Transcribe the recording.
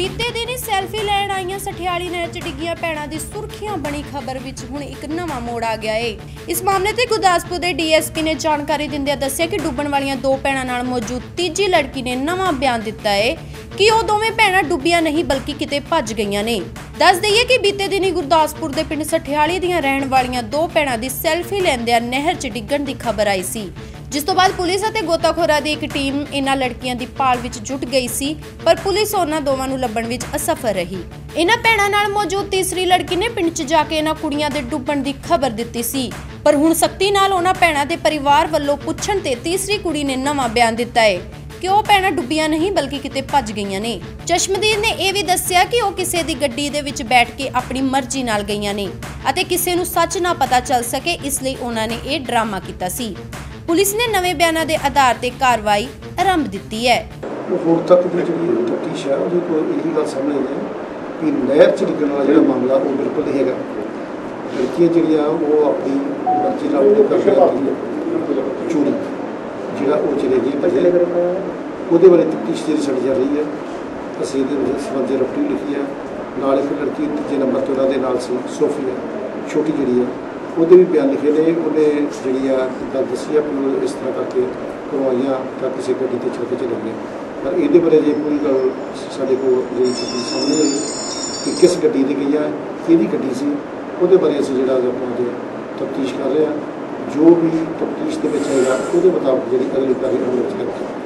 Selfie ਲੈਣ ਆਈਆਂ ਸਠਿਆਲੀ ਨਹਿਰ 'ਚ ਡਿੱਗੀਆਂ ਭੈਣਾਂ ਦੀ ਸੁਰਖੀਆਂ ਬਣੀ ਖਬਰ ਵਿੱਚ ਹੁਣ ਇੱਕ ਨਵਾਂ ਮੋੜ ਆ ਗਿਆ ਏ। ਇਸ ਮਾਮਲੇ ਤੇ ਗੁਰਦਾਸਪੁਰ ਦੇ ਡੀਐਸਪੀ ਨੇ ਜਾਣਕਾਰੀ ਦਿੰਦਿਆਂ ਦੱਸਿਆ ਕਿ ਡੁੱਬਣ ਵਾਲੀਆਂ ਦੋ ਭੈਣਾਂ ਨਾਲ ਮੌਜੂਦ ਤੀਜੀ ਲੜਕੀ ਨੇ ਨਵਾਂ ਬਿਆਨ ਦਿੱਤਾ ਏ ਕਿ ਉਹ ਦੋਵੇਂ ਭੈਣਾਂ ਡੁੱਬੀਆਂ ਨਹੀਂ ਬਲਕਿ ਕਿਤੇ ਭੱਜ ਗਈਆਂ ਨੇ। ਦੱਸ ਦਈਏ ਕਿ ਬੀਤੇ ਦਿਨੀ ਗੁਰਦਾਸਪੁਰ ਦੇ ਪਿੰਡ ਸਠਿਆਲੀ ਦੀਆਂ ਰਹਿਣ ਵਾਲੀਆਂ ਦੋ ਭੈਣਾਂ ਦੀ ਸੈਲਫੀ ਲੈਂਦਿਆਂ ਨਹਿਰ 'ਚ ਡਿੱਗਣ ਦੀ ਖਬਰ ਆਈ ਸੀ। ਜਿਸ ਤੋਂ ਬਾਅਦ ਪੁਲਿਸ ਅਤੇ ਗੋਤਾਖੋਰਾਂ ਦੀ ਇੱਕ ਟੀਮ ਇਹਨਾਂ ਲੜਕੀਆਂ ਦੀ ਭਾਲ ਵਿੱਚ ਜੁਟ ਗਈ ਸੀ, ਪਰ ਪੁਲਿਸ ਉਹਨਾਂ ਦੋਵਾਂ ਨੂੰ ਲੱਭਣ ਵਿੱਚ ਅਸਫਲ ਰਹੀ। ਇਹਨਾਂ ਭੈਣਾਂ ਨਾਲ ਮੌਜੂਦ ਤੀਸਰੀ ਲੜਕੀ ਨੇ ਪਿੰਡ 'ਚ ਜਾ ਕੇ ਇਹਨਾਂ ਕੁੜੀਆਂ ਦੇ ਡੁੱਬਣ ਦੀ ਖਬਰ ਦਿੱਤੀ ਸੀ। ਪਰ ਹੁਣ ਸਖਤੀ ਨਾਲ ਉਹਨਾਂ ਭੈਣਾਂ ਦੇ ਪਰਿਵਾਰ ਵੱਲੋਂ ਪੁੱਛਣ ਤੇ ਤੀਸਰੀ ਕੁੜੀ ਨੇ ਨਵਾਂ ਬਿਆਨ ਦਿੱਤਾ ਹੈ ਕਿ ਉਹ ਭੈਣਾਂ ਡੁੱਬੀਆਂ ਨਹੀਂ, ਬਲਕਿ ਕਿਤੇ ਭੱਜ ਗਈਆਂ ਨੇ। ਚਸ਼ਮਦੀਦ ਨੇ ਇਹ ਵੀ ਦੱਸਿਆ ਕਿ ਉਹ ਕਿਸੇ ਦੀ ਗੱਡੀ ਦੇ ਵਿੱਚ ਬੈਠ ਕੇ ਆਪਣੀ ਮਰਜ਼ੀ ਨਾਲ ਗਈਆਂ ਨੇ ਅਤੇ ਕਿਸੇ ਨੂੰ ਸੱਚ ਨਾ ਪਤਾ ਚੱਲ ਸਕੇ, ਇਸ ਲਈ ਉਹਨਾਂ ਨੇ ਇਹ ਡਰਾਮਾ ਕੀਤਾ ਸੀ। ਪੁਲਿਸ ਨੇ ਨਵੇਂ ਬਿਆਨਾਂ ਦੇ ਆਧਾਰ ਤੇ ਕਾਰਵਾਈ ਆਰੰਭ ਦਿੱਤੀ ਹੈ। ਹੁਣ ਤੱਕ ਦੀ ਜਿਹੜੀ ਤਫਤੀਸ਼ ਹੈ ਉਹਦੇ ਕੋਲ ਇਹੀ ਗੱਲ ਸਾਹਮਣੇ ਆਈ ਕਿ ਨਹਿਰ ਚ ਡਿੱਗਣ ਵਾਲਾ ਜਿਹੜਾ ਮਾਮਲਾ, ਉਹ ਬਿਲਕੁਲ ਨਹੀਂ ਹੈਗਾ। ਲੜਕੀਆਂ ਜਿਹੜੀਆਂ, ਉਹ ਆਪਣੀ ਮਰਜ਼ੀ ਨਾਲ ਉਹ ਕਰ ਰਹੀਆਂ ਚੋਰੀ ਜਿਹੜਾ ਉਹ ਚਲੇ ਗਈ ਭੱਜੇ। ਉਹਦੇ ਬਾਰੇ ਤਫਤੀਸ਼ ਜਿਹੜੀ ਸਾਡੀ ਚੱਲ ਰਹੀ ਹੈ। ਅਸੀਂ ਇਹਦੇ ਵਿੱਚ ਸੰਬੰਧੀ ਰਿਪੋਰਟ ਲਿਖੀ ਹੈ। ਨਾਲ ਇੱਕ ਲੜਕੀ, ਤੀਜੇ ਨੰਬਰ ਤੇ ਉਹਨਾਂ ਦੇ ਨਾਲ ਸੀ ਸੋਫੀਆ ਛੋਟੀ ਜਿਹੜੀ ਹੈ। ਉਹਦੇ ਵੀ ਬਿਆਨ ਲਿਖੇ ਨੇ, ਉਹਨੇ ਜਿਹੜੀ ਆ ਗੱਲ ਦੱਸੀ ਆ ਕਿ ਇਸ ਤਰ੍ਹਾਂ ਕਰਕੇ ਕਰਵਾਈਆਂ ਤਾਂ ਕਿਸੇ ਗੱਡੀ ਤੇ ਚੜ ਕੇ ਚਲੇ ਗਏ। ਪਰ ਇਹਦੇ ਬਾਰੇ ਜੇ ਕੋਈ ਗੱਲ ਸਾਡੇ ਕੋਲ ਜਿਹੜੀ ਚੀਜ਼ ਸਾਹਮਣੇ ਆਈ, ਕਿ ਕਿਸ ਗੱਡੀ ਤੇ ਗਈ ਆ ਕਿਹਦੀ ਗੱਡੀ ਸੀ, ਉਹਦੇ ਬਾਰੇ ਅਸੀਂ ਜਿਹੜਾ ਆਪਾਂ ਦੇ ਤਫਤੀਸ਼ ਕਰ ਰਹੇ ਹਾਂ। ਜੋ ਵੀ ਤਫਤੀਸ਼ ਦੇ ਵਿੱਚ ਆਏਗਾ, ਉਹਦੇ ਮੁਤਾਬਕ ਜਿਹੜੀ ਅਗਲੀ ਕਾਰਵਾਈ ਅਮਲ ਵਿੱਚ ਕਰਾਂਗੇ